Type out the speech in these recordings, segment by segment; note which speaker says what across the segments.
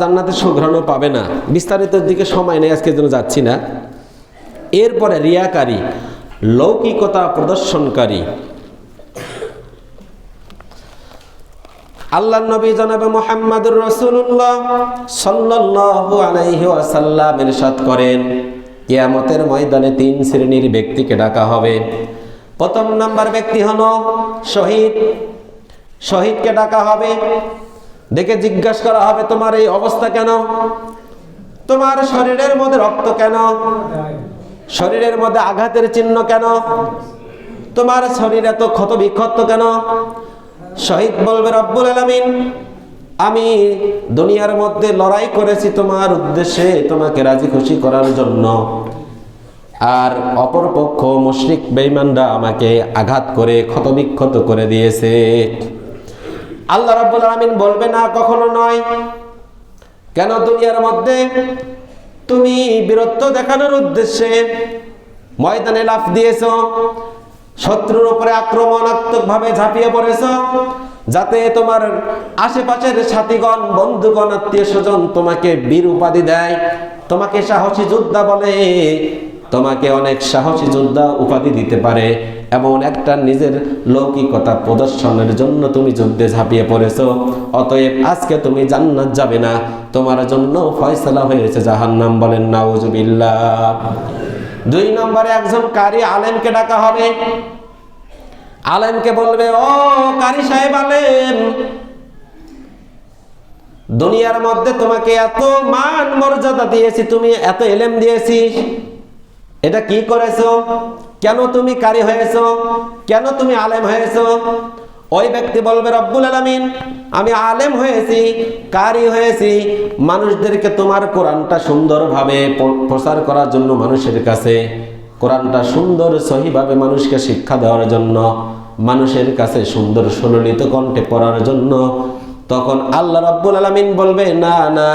Speaker 1: জান্নাতের সুঘ্রাণও পাবে না। বিস্তারিত দিকে সময় নেই আজকে জন্য যাচ্ছি না। এরপরে রিয়াকারী, লৌকিকতা প্রদর্শনকারী। আল্লাহ নবী জনাবে মোহাম্মদুর রসুল্লাহ সাল্লাল্লাহু আলাইহি ওয়াসাল্লাম ইরশাদ করেন, কিয়ামতের ময়দানে তিন শ্রেণির ব্যক্তিকে ডাকা হবে। প্রথম নাম্বার ব্যক্তি হলো শহীদ। শহীদকে ডাকা হবে দেখে জিজ্ঞাসা করা হবে, তোমার এই অবস্থা কেন? তোমার শরীরের মধ্যে রক্ত কেন? শরীরের মধ্যে আঘাতের চিহ্ন কেন? তোমার শরীর এত ক্ষত বিক্ষত কেন? শহীদ বলবে, রব্বুল আলামিন, আমি দুনিয়ার মধ্যে লড়াই করেছি তোমার উদ্দেশ্যে তোমাকে রাজি খুশি করার জন্য। আর অপরপক্ষ মুশরিক বেঈমানরা আমাকে আঘাত করে, ক্ষতবিক্ষত করে দিয়েছে। আল্লাহ রাব্বুল আলামিন বলবে, না, কখনো নয়। কেন দুনিয়ার মধ্যে? তুমি বীরত্ব দেখানোর উদ্দেশ্যে ময়দানে লাফ দিয়েছ, শত্রুর উপরে আক্রমণাত্মক ভাবে ঝাঁপিয়ে পড়েছ, যাতে তোমার আশেপাশের সাথীগণ, বন্ধুগণ, আত্মীয় স্বজন তোমাকে বীর উপাধি দেয়। তোমাকে সাহসী যোদ্ধা বলে তোমাকে অনেক সাহসী যোদ্ধা উপাধি দিতে পারে। এমন একটা নিজের লৌকিকতা প্রদর্শনের জন্য তুমি যুদ্ধে ঝাঁপিয়ে পড়েছ। অতএব আজকে তুমি জান্নাত যাবে না। তোমার জন্য ফয়সালা হয়েছে জাহান্নাম বলেন নাউজুবিল্লাহ। দুই নম্বরে একজন কারি আলেমকে ডাকা হবে। আলেমকে বলবে, ও কারি সাহেব আলেম, দুনিয়ার মধ্যে তোমাকে এত মান মর্যাদা দিয়েছি, তুমি এত এলেম দিয়েছি এটা কি করেছ? কেন তুমি কারি হয়েছ? কেন তুমি আলেম হয়েছ? ওই ব্যক্তি বলবে, রব্বুল আলামিন, আমি আলেম হয়েছি, কারি হয়েছি। মানুষদেরকে তোমার কোরআনটা সুন্দরভাবে প্রচার করার জন্য মানুষের কাছে, কোরআনটা সুন্দর, সহিভাবে মানুষকে শিক্ষা দেওয়ার জন্য, মানুষের কাছে সুন্দর, সুললিত কণ্ঠে পড়ার জন্য তখন আল্লাহ রাব্বুল আলামিন বলবে, না না,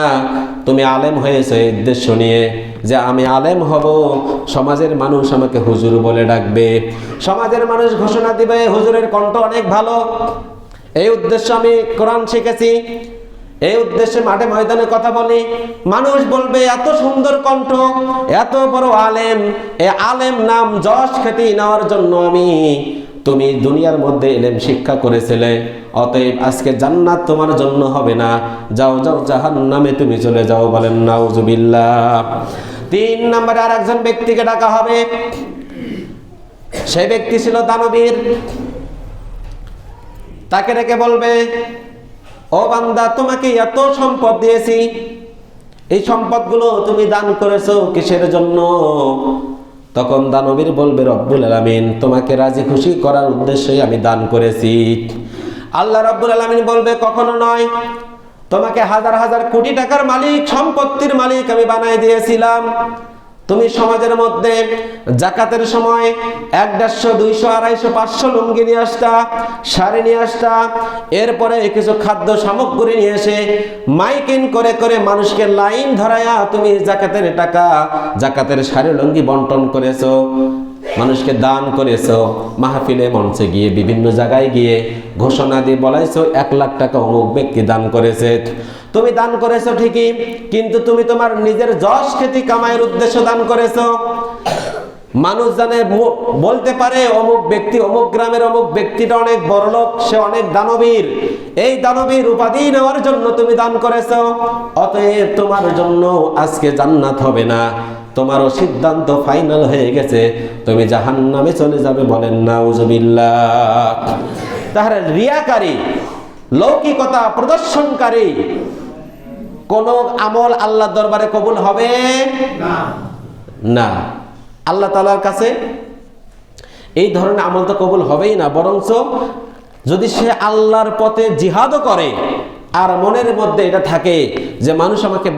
Speaker 1: তুমি আলেম হয়েছো উদ্দেশ্য নিয়ে। যে আমি আলেম হব, সমাজের মানুষ আমাকে হুজুর বলে ডাকবে। সমাজের মানুষ ঘোষণা দিবে, হুজুরের কণ্ঠ অনেক ভালো। এই উদ্দেশ্য আমি কোরআন শিখেছি। এই উদ্দেশ্যে মাঠে ময়দানে কথা বলি। মানুষ বলবে, এত সুন্দর কণ্ঠ, এত বড় আলেম। এ আলেম নাম যশ খ্যাতি নেওয়ার জন্য আমি তুমি দুনিয়ার মধ্যে এলেম শিক্ষা করেছিলে, অতএব আজকে জান্নাত তোমার জন্য হবে না। যাও যাও জাহান নামে তুমি চলে যাও বলেন, নাউজুবিল্লাহ। তিন নম্বরে আর একজন ব্যক্তিকে ডাকা হবে। সেই ব্যক্তি ছিল দানবীর। তাকে ডেকে বলবে, ও বান্দা, তোমাকে এত সম্পদ দিয়েছি। এই সম্পদগুলো তুমি দান করেছ কিসের জন্য? তখন দানবীর বলবে, রব্বুল আলমিন, তোমাকে রাজি খুশি করার উদ্দেশ্যে আমি দান করেছি। আল্লাহ রব্বুল আলমিন বলবে, কখনো নয়। তোমাকে হাজার হাজার কোটি টাকার মালিক, সম্পত্তির মালিক আমি বানাই দিয়েছিলাম। তুমি সমাজের মধ্যে জাকাতের সময় এক দেড়শো, দুইশো, আড়াইশো, পাঁচশো লুঙ্গি নিয়ে আসতা, শাড়ি নিয়ে আসতা, এরপরে কিছু খাদ্য সামগ্রী নিয়ে এসে মাইকিং করে করে মানুষকে লাইন ধরায়া তুমি জাকাতের টাকা, জাকাতের শাড়ি, লুঙ্গি বন্টন করেছ, মানুষকে দান করেছ, মাহফিলে মঞ্চে গিয়ে বিভিন্ন জায়গায় গিয়ে ঘোষণা দিয়ে বলাইছো, এক লাখ টাকা অমুক ব্যক্তি দান করেছে। তুমি দান করেছ ঠিকই, কিন্তু তুমি তোমার নিজের যশ খ্যাতি কামাইয়ের উদ্দেশ্য দান করেছ। মানুষ জানে বলতে পারে, অমুক ব্যক্তি, অমুক গ্রামের অমুক ব্যক্তিটা অনেক বড় লোক সে অনেক দানবীর। এই দানবীর উপাধি নেওয়ার জন্য তুমি দান করেছ, অতএব তোমার জন্য আজকে জান্নাত হবে না। তোমারও সিদ্ধান্ত ফাইনাল হয়ে গেছে, তুমি জাহান্নামে চলে যাবে বলেন না উজবিল্লাহ তাহলে রিয়াকারী লৌকিকতা প্রদর্শনকারী কোন আমল আল্লাহ দরবারে কবুল হবে? না। আল্লাহ তালার কাছে এই ধরনের আমল তো কবুল হবেই না বরঞ্চ যদি সে আল্লাহর পথে জিহাদও করে আর মনের মধ্যে এটা থাকে যে মানুষ আমাকে